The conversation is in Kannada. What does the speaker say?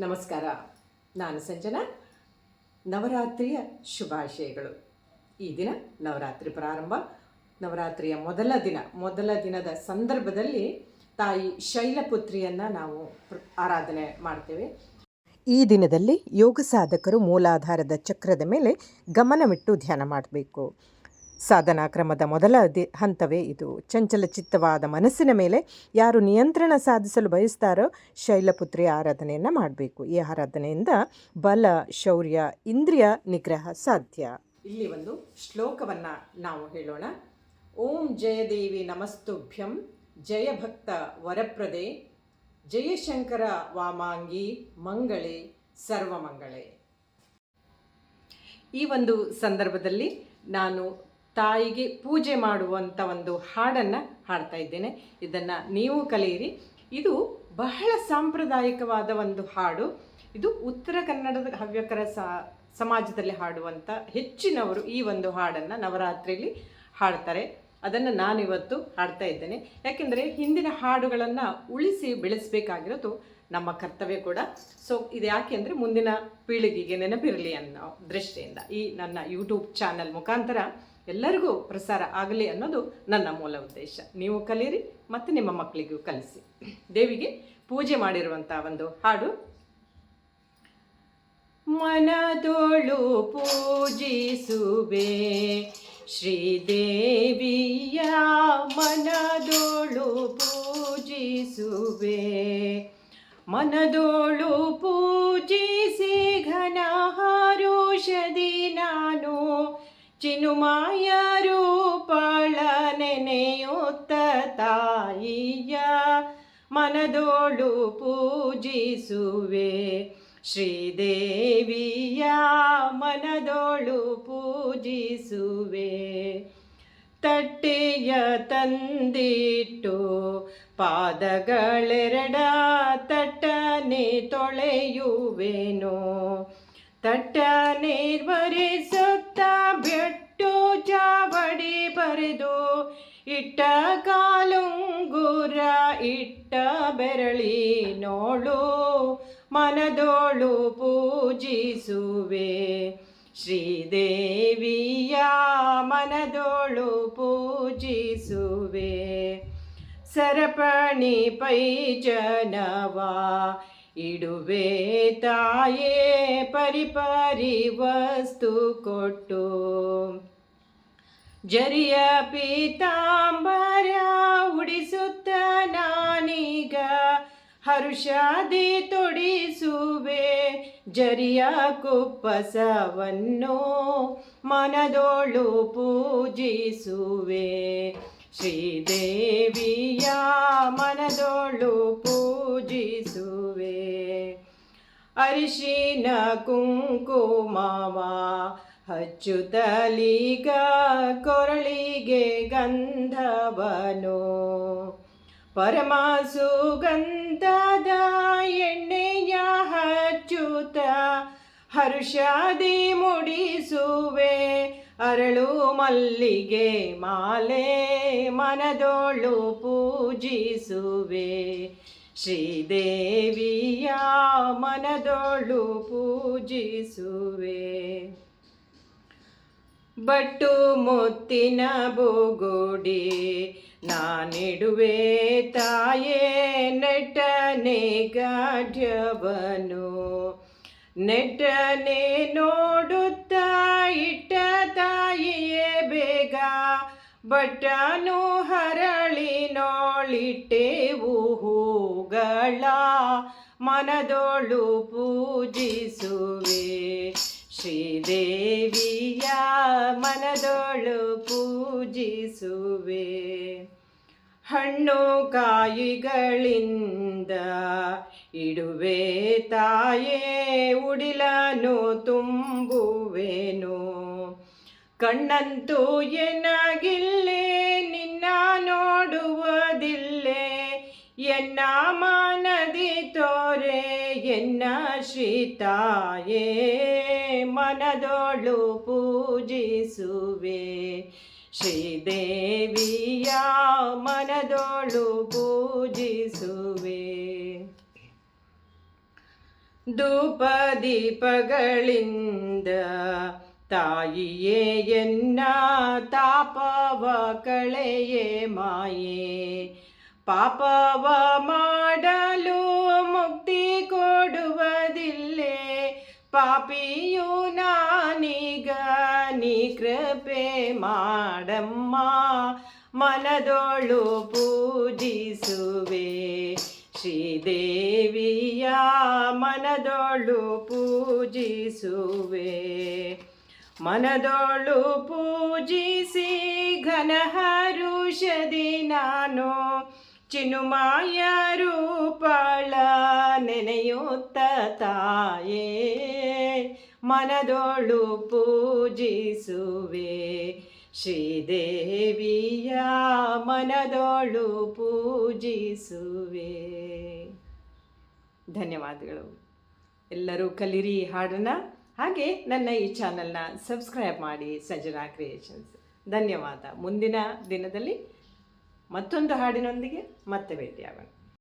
ನಮಸ್ಕಾರ. ನಾನು ಸಂಜನಾ. ನವರಾತ್ರಿಯ ಶುಭಾಶಯಗಳು. ಈ ದಿನ ನವರಾತ್ರಿ ಪ್ರಾರಂಭ. ನವರಾತ್ರಿಯ ಮೊದಲ ದಿನ. ಮೊದಲ ದಿನದ ಸಂದರ್ಭದಲ್ಲಿ ತಾಯಿ ಶೈಲಪುತ್ರಿಯನ್ನು ನಾವು ಆರಾಧನೆ ಮಾಡ್ತೇವೆ. ಈ ದಿನದಲ್ಲಿ ಯೋಗ ಸಾಧಕರು ಮೂಲಾಧಾರದ ಚಕ್ರದ ಮೇಲೆ ಗಮನವಿಟ್ಟು ಧ್ಯಾನ ಮಾಡಬೇಕು. ಸಾಧನಾ ಕ್ರಮದ ಮೊದಲ ದಿ, ಹಂತವೇ ಇದು. ಚಂಚಲ ಚಿತ್ತವಾದ ಮನಸ್ಸಿನ ಮೇಲೆ ಯಾರು ನಿಯಂತ್ರಣ ಸಾಧಿಸಲು ಬಯಸ್ತಾರೋ ಶೈಲಪುತ್ರಿ ಆರಾಧನೆಯನ್ನು ಮಾಡಬೇಕು. ಈ ಆರಾಧನೆಯಿಂದ ಬಲ, ಶೌರ್ಯ, ಇಂದ್ರಿಯ ನಿಗ್ರಹ ಸಾಧ್ಯ. ಇಲ್ಲಿ ಒಂದು ಶ್ಲೋಕವನ್ನು ನಾವು ಹೇಳೋಣ. ಓಂ ಜಯದೇವಿ ನಮಸ್ತುಭ್ಯಂ, ಜಯ ಭಕ್ತ ವರಪ್ರದೆ ಜಯಶಂಕರ ವಾಮಾಂಗಿ, ಮಂಗಳೇ, ಸರ್ವಮಂಗಳೇ. ಈ ಒಂದು ಸಂದರ್ಭದಲ್ಲಿ ನಾನು ತಾಯಿಗೆ ಪೂಜೆ ಮಾಡುವಂಥ ಒಂದು ಹಾಡನ್ನು ಹಾಡ್ತಾ ಇದ್ದೇನೆ. ಇದನ್ನು ನೀವು ಕಲಿಯಿರಿ. ಇದು ಬಹಳ ಸಾಂಪ್ರದಾಯಿಕವಾದ ಒಂದು ಹಾಡು. ಇದು ಉತ್ತರ ಕನ್ನಡದ ಹವ್ಯಕರ ಸಮಾಜದಲ್ಲಿ ಹಾಡುವಂಥ ಹೆಚ್ಚಿನವರು ಈ ಒಂದು ಹಾಡನ್ನು ನವರಾತ್ರಿಯಲ್ಲಿ ಹಾಡ್ತಾರೆ. ಅದನ್ನು ನಾನಿವತ್ತು ಹಾಡ್ತಾ ಇದ್ದೇನೆ. ಯಾಕೆಂದರೆ ಹಿಂದಿನ ಹಾಡುಗಳನ್ನು ಉಳಿಸಿ ಬೆಳೆಸಬೇಕಾಗಿರೋದು ನಮ್ಮ ಕರ್ತವ್ಯ ಕೂಡ. ಸೊ ಇದು ಯಾಕೆ ಅಂದರೆ ಮುಂದಿನ ಪೀಳಿಗೆಗೆ ನೆನಪಿರಲಿ ಅನ್ನೋ ದೃಷ್ಟಿಯಿಂದ ಈ ನನ್ನ ಯೂಟ್ಯೂಬ್ ಚಾನಲ್ ಮುಖಾಂತರ ಎಲ್ಲರಿಗೂ ಪ್ರಸಾರ ಆಗಲಿ ಅನ್ನೋದು ನನ್ನ ಮೂಲ ಉದ್ದೇಶ. ನೀವು ಕಲಿಯಿರಿ, ಮತ್ತು ನಿಮ್ಮ ಮಕ್ಕಳಿಗೂ ಕಲಿಸಿ. ದೇವಿಗೆ ಪೂಜೆ ಮಾಡಿರುವಂಥ ಒಂದು ಹಾಡು. ಮನದೋಳು ಪೂಜಿಸುವೆ, ಶ್ರೀದೇವಿಯ ಮನದೋಳು ಪೂಜಿಸುವೆ. ಮನದೋಳು ಪೂಜಿಸಿ ಘನ ಹಾರೋಷದಿ ನಾನು ಚಿನುಮಾಯ ರೂಪಳ ನೆನೆಯುತ್ತ ತಾಯಿಯ ಮನದೋಳು ಪೂಜಿಸುವೆ. ಶ್ರೀದೇವಿಯ ಮನದೋಳು ಪೂಜಿಸುವೆ. ತಟ್ಟೆಯ ತಂದಿಟ್ಟು ಪಾದಗಳೆರಡ ತಟ್ಟನೆ ತೊಳೆಯುವೆನೋ. ತಟ್ಟನೆ ಬರೆಸುತ್ತ ಇಟ್ಟ ಕಾಲುಂಗುರ, ಇಟ್ಟ ಬೆರಳಿ ನೋಳು ಮನದೋಳು ಪೂಜಿಸುವೆ. ಶ್ರೀದೇವಿಯ ಮನದೋಳು ಪೂಜಿಸುವೆ. ಸರಪಣಿ ಪೈಜನವಾ ಇಡುವೆ ತಾಯೇ ಪರಿಪರಿ ವಸ್ತು ಕೊಟ್ಟು. ಜರಿಯ ಪೀತಾಂಬರ ಉಡಿಸುತ್ತ ನಾನೀಗ ಹರುಷಾದಿ ತೊಡಿಸುವೆ. ಜರಿಯ ಕುಪ್ಪಸವನ್ನು ಮನದೋಳು ಪೂಜಿಸುವೆ. ಶ್ರೀದೇವಿಯ ಮನದೋಳು ಪೂಜಿಸುವೆ. ಅರಿಶಿನ ಕುಂಕುಮವ ಹಚ್ಚುತ್ತಲೀಗ ಕೊರಳಿಗೆ ಗಂಧವನು. ಪರಮ ಸುಗಂಧದ ಎಣ್ಣೆಯ ಹಚ್ಚುತ್ತ ಹರ್ಷಾದಿ ಮುಡಿಸುವೆ. ಅರಳು ಮಲ್ಲಿಗೆ ಮಾಲೆ ಮನದೋಳು ಪೂಜಿಸುವೆ. ಶ್ರೀದೇವಿಯ ಮನದೋಳು ಪೂಜಿಸುವೆ. ಬಟ್ಟು ಮುತ್ತಿನ ಬೋಗೋಡಿ ನಾನಿಡುವೆ ತಾಯೇ ನೆಟ್ಟನೆ ಗಾಢ್ಯವನು. ನೆಟ್ಟನೆ ನೋಡುತ್ತಾ ಇಟ್ಟ ತಾಯಿಯೇ ಬೇಗ, ಬಟ್ಟನು ಹರಳಿನೋಳಿಟ್ಟೆವು ಹೂಗಳ ಮನದೋಳು ಪೂಜಿಸುವೆ. ಶ್ರೀದೇವಿಯ ಮನದೋಳು ಪೂಜಿಸುವೆ. ಹಣ್ಣು ಕಾಯಿಗಳಿಂದ ಇಡುವೆ. ತಾಯೇ, ಉಡಿಲನು ತುಂಬುವೆನು. ಕಣ್ಣಂತೂ ಏನಾಗಿಲ್ಲೇ ನಿನ್ನ ನೋಡುವುದಿಲ್ಲೇ. ಎನ್ನ ಮಾನದಿ ತೋರೆ, ಎನ್ನ ಶ್ರೀತಾಯೇ ಮನದೋಳು ಪೂಜಿಸುವೆ. ಶ್ರೀದೇವಿಯ ಮನದೋಳು ಪೂಜಿಸುವೆ. ಧೂಪ ದೀಪಗಳಿಂದ ತಾಯಿಯೇ ಎನ್ನ ತಾಪವ ಕಳೆಯೇ ಮಾಯೇ. ಪಾಪವ ಮಾಡಲು ಪಾಪಿಯು ನಾನೀಗ ನೀ ಕೃಪೆ ಮಾಡಮ್ಮ. ಮನದೊಳು ಪೂಜಿಸುವೆ ಶ್ರೀದೇವಿಯ ಮನದೊಳು ಪೂಜಿಸುವೆ. ಮನದೊಳು ಪೂಜಿಸಿ ಘನ ಹರುಷದಿ ನಾನು ಚಿನುಮಾಯ ರೂಪಳ ನೆನೆಯುತ್ತ ತಾಯೇ. ಮನದೊಳು ಪೂಜಿಸುವೆ. ಶ್ರೀದೇವಿಯ ಮನದೊಳು ಪೂಜಿಸುವೆ. ಧನ್ಯವಾದಗಳು. ಎಲ್ಲರೂ ಕಲಿರಿ ಹಾಡನ್ನ. ಹಾಗೆ ನನ್ನ ಈ ಚಾನಲ್ನ ಸಬ್ಸ್ಕ್ರೈಬ್ ಮಾಡಿ ಸಜನಾ ಕ್ರಿಯೇಷನ್ಸ್. ಧನ್ಯವಾದ. ಮುಂದಿನ ದಿನದಲ್ಲಿ ಮತ್ತೊಂದು ಹಾಡಿನೊಂದಿಗೆ ಮತ್ತೆ ಭೇಟಿಯಾಗೋಣ.